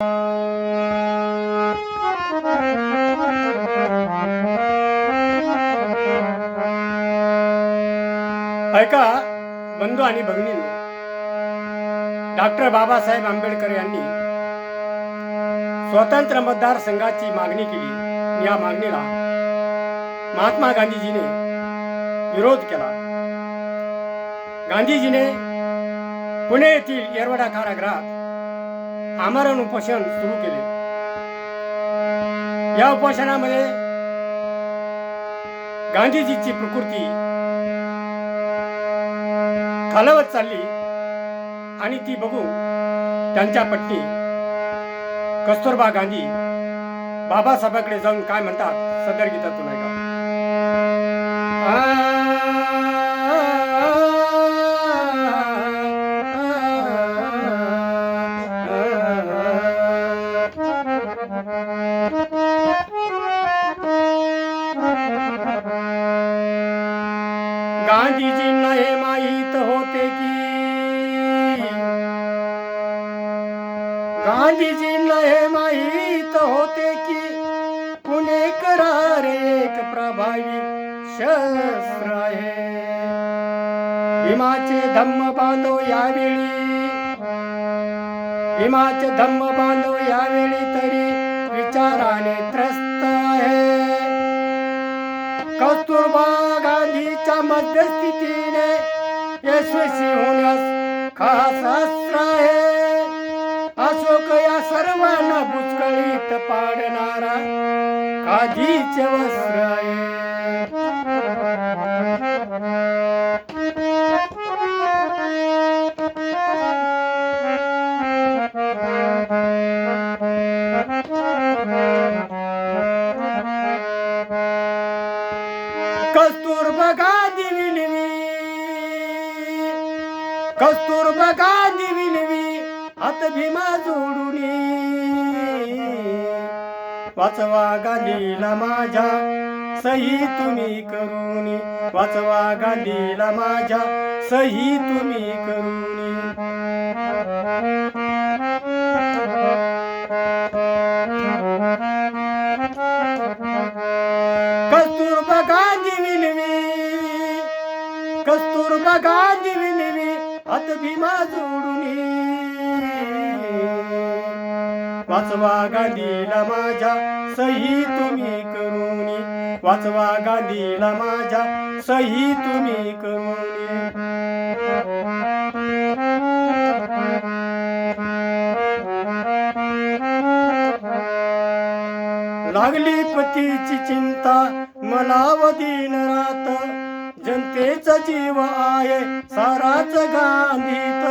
ऐका बंधू आणि भगिनी डॉक्टर बाबासाहेब आंबेडकर यांनी स्वतंत्र मतदारसंघाची मागणी केली. या मागणीला महात्मा गांधीजीने विरोध केला. गांधीजीने पुणे येथील येरवडा कारागृहात आमरण उपोषण सुरू केले. या उपोषणामध्ये गांधीजीची प्रकृती खालवत चालली आणि ती बघून त्यांच्या पत्नी कस्तुरबा गांधी बाबासाहेबांकडे जाऊन काय म्हणतात सदर गीतातून ऐका. गांधीजींना हे माहीत होते की गांधीजींना हे माहीत होते की पुणेकरार एक प्रभावी शस्त्र आहे. भीमाचे धम्म बांधव यावेळी भीमाचे धम्म बांधव यावेळी तरी विचाराने त्रस्त आहे. कस्तुरबा गांधीच्या मध्यस्थितीने यशस्वी होण्यास खास अस्त्र आहे. अशोक या सर्वांना बुचकळीत पाडणारा खादीचे वस्त्र आहे. गांधी विनवी कस्तुरबा गांधी विनवी हात भीमा जोडून. वाचवा गांधीला माझ्या सही तुम्ही करून. वाचवा गांधीला माझ्या सही तुम्ही करून. बघा गांधी हात भीमा जोडून. वाचवा गांधीला माझ्या सही तुम्ही करून वाचवा गांधीला माझ्या सही तुम्ही करून लागली पतीची चिंता मला व दिन रात जनतेचा जीव आहे साराच गांधीत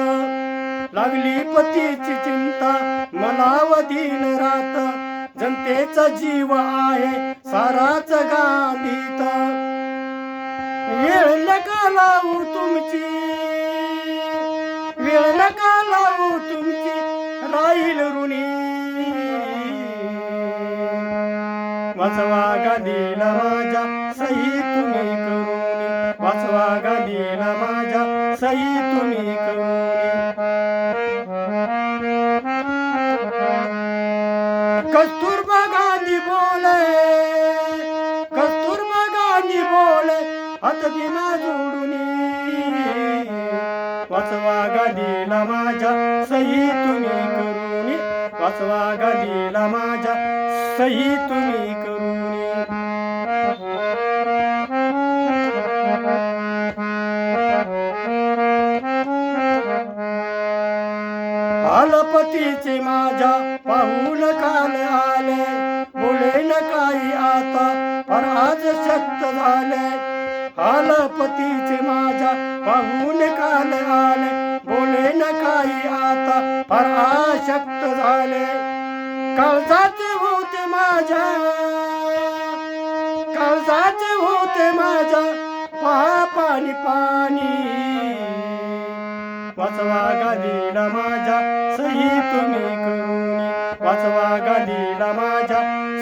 लागली पतीची चिंता मला व दिन रात. जनतेचा जीव आहे साराच गांधीत वेळ नका लावू तुमची. कस्तुरबा गांधी बोले कस्तुरबा गांधी बोले हात भीमा जोडून. वाचवा गादीला माझ्या सही तुम्ही करून वाचवा गादीला माझ्या सही तुम्ही अलपतीची माझ्या पाहून काल आले. बोले न काही आता पराज आज शक्त झाले. अलपतीची माझ्या पाहून काल आले. बोले न काही आता पर आज शक्त झाले. काळजाचे होते माझ्या काळजाचे होते माझ्या. पहा पाणी पाणी. वाचवा गादीला माझ्या सही तुम्ही करून वाचवा गादीला माझ्या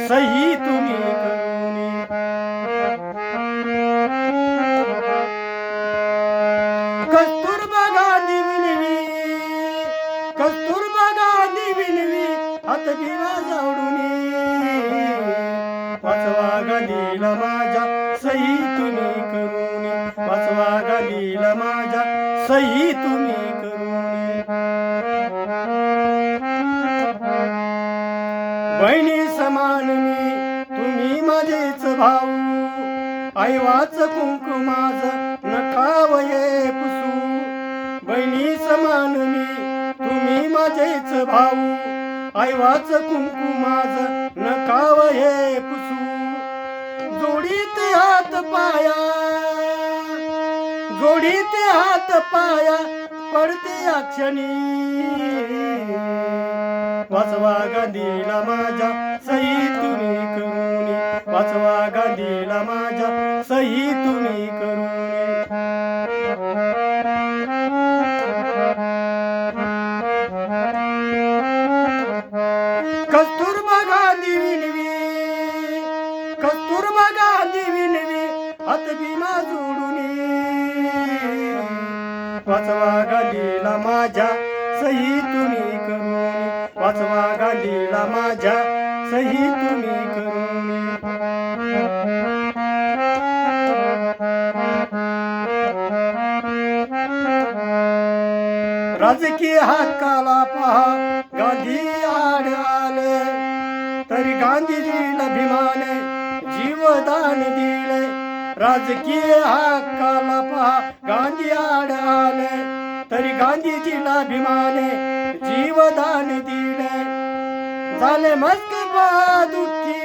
सही तुम्ही करून कस्तुरबा गांधी विनवी कस्तुरबा गांधी विनवी हात हात भीमा वाचवा गांधीला माझ्या सही तुम्ही करून वाचवा गांधीला माझ्या सही तुम्ही बहिणी समान मी तुम्ही माझेच भाऊ. आईवाच कुंकुमाज नकावये पुसू. बहिणी समान मी तुम्ही माझेच भाऊ. आईवाच कुंकुमाज नकावये पुसू. जोडीत हात पाया जोडीत हात पाया पडते अक्षणी. वाचवा गांधीला माझ्या सही तुम्ही करून वाचवा गांधीला माझ्या सही तुम्ही करून वाचवा गांधीला माझ्या सही तुम्ही करून वाचवा गांधीला माझ्या सही तुम्ही करून राजकीय हक्काला पहा गांधी आड आले. तरी गांधीजीला भीमाने जीवदान दिले. राजकीय हक्काला पहा गांधी आड आले तरी गांधीजीला भीमाने जीवदान दिले. झाले मस्क दुःखी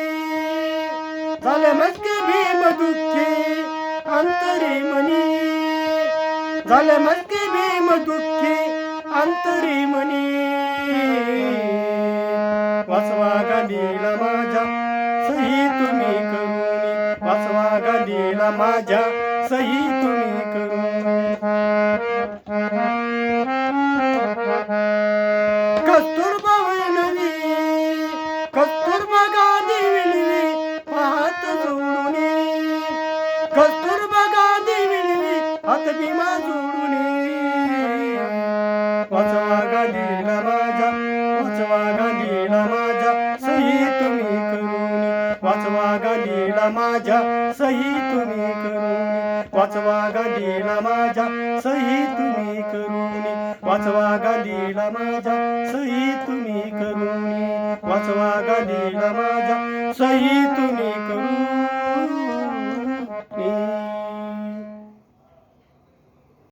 झाले मस्क भीम दुःखी अंतरी मनी. झाले मस्क भीम दुःखी अंतरी मनी. वाचवा गांधीला माझ्या माझ्या सही तुम्ही करून कस्तुरबा विनवी कस्तुरबा गांधी विनवी हात जोडून. कस्तुरबा गांधी विनवी हात भीमा जोडून. वाचवा माझ्या वाचवा माझ्या माझ्या सही तुम्ही करून वाचवा गांधीला माझ्या सही तुम्ही करून वाचवा गांधीला माझ्या सही तुम्ही करून वाचवा गांधीला माझ्या सही तुम्ही